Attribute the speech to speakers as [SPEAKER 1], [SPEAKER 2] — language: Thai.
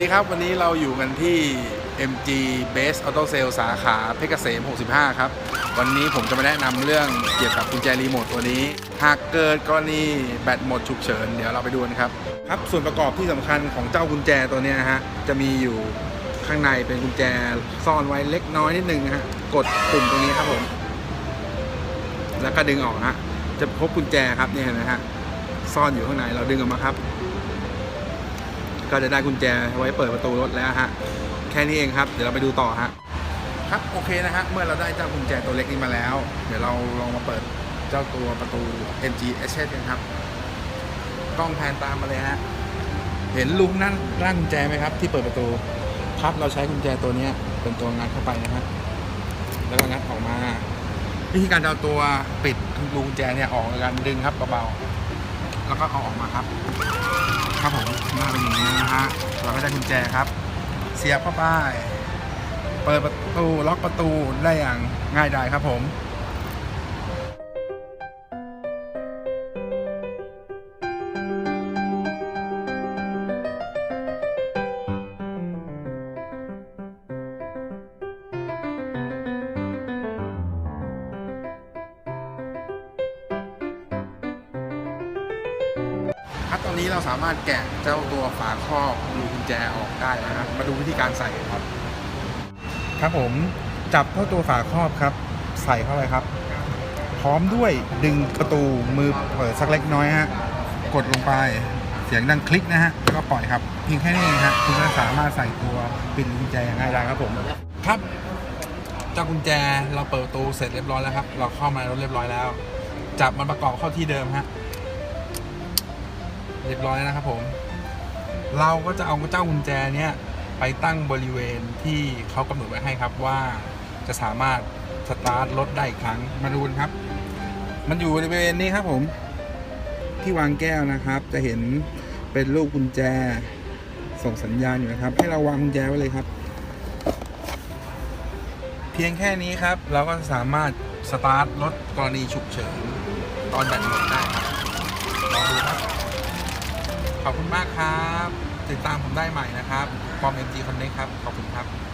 [SPEAKER 1] สวัสดีครับ วันนี้เราอยู่กันที่ MG Base Auto Sale สาขาเพชรเกษม 65 ครับ วันนี้ผมจะมาแนะนำเรื่องเกี่ยวกับกุญแจรีโมทตัวนี้ หากเกิดกรณีแบตหมดฉุกเฉิน เดี๋ยวเราไปดูกันครับ ครับ ส่วนประกอบที่สำคัญของเจ้ากุญแจตัวนี้ฮะ จะมีอยู่ข้างในเป็นกุญแจซ่อนไว้เล็กน้อยนิดนึงนะฮะ กดปุ่มตรงนี้ครับผม แล้วก็ดึงออกฮะ จะพบกุญแจครับนี่เห็นไหมฮะ ซ่อนอยู่ข้างใน เราดึงออกมาครับ ก็จะได้กุญแจไว้เปิดประตูรถแล้วฮะ แค่นี้เองครับ เดี๋ยวเราไปดูต่อฮะ ครับโอเคนะฮะ เมื่อเราได้เจ้ากุญแจตัวเล็กนี้มาแล้ว เดี๋ยวเราลองมาเปิดเจ้าตัวประตู MG s กันครับ กล้องแพนตามมาเลยฮะ เห็นลูกนั่นร่างกุญแจไหมครับ ที่เปิดประตู ครับเราใช้กุญแจตัวนี้เป็นตัวงัดเข้าไปนะฮะแล้วก็งัดออกมา วิธีการจะเอาตัวปิดลูกกุญแจเนี่ยออกโดยการดึงครับเบาๆแล้วก็เอาออกมาครับ ครับผมหน้าเป็นอย่างนี้ะเราก็จะกุญแจครับ เสียบเข้าไป เปิดประตูล็อกประตูได้อย่างง่ายดายครับผม ครับตอนนี้เราสามารถแกะเจ้าตัวฝาครอบรูกุญแจออกได้นะครับ มาดูวิธีการใส่กันครับ ครับผมจับเข้าตัวฝาครอบครับ ใส่เข้าไปครับ พร้อมด้วยดึงประตูมือเปิดสักเล็กน้อยฮะกดลงไปเสียงดังคลิกนะฮะแล้วก็ปล่อยครับเพียงแค่นี้เองฮะคุณก็สามารถใส่ตัวปิดกุญแจอย่างง่ายดายครับผมครับเจ้ากุญแจเราเปิดประตูเสร็จเรียบร้อยแล้วครับ เราเข้ามาแล้วเรียบร้อยแล้ว จับมันประกอบเข้าที่เดิมฮะ เรียบร้อยแล้วนะครับผม เราก็จะเอาเจ้ากุญแจเนี้ยไปตั้งบริเวณที่เขากำหนดไว้ให้ครับว่าจะสามารถสตาร์ทรถได้อีกครั้งมาดูนครับ มันอยู่บริเวณนี้ครับผมที่วางแก้วนะครับ จะเห็นเป็นรูปกุญแจส่งสัญญาณอยู่นะครับ ให้เราวางกุญแจไว้เลยครับ เพียงแค่นี้ครับ เราก็สามารถสตาร์ทรถกรณีฉุกเฉินตอนแบตหมดได้ครับลองดูครับ ขอบคุณมากครับ ติดตามผมได้ใหม่นะครับฟอร์ม MG Connect ครับ ขอบคุณครับ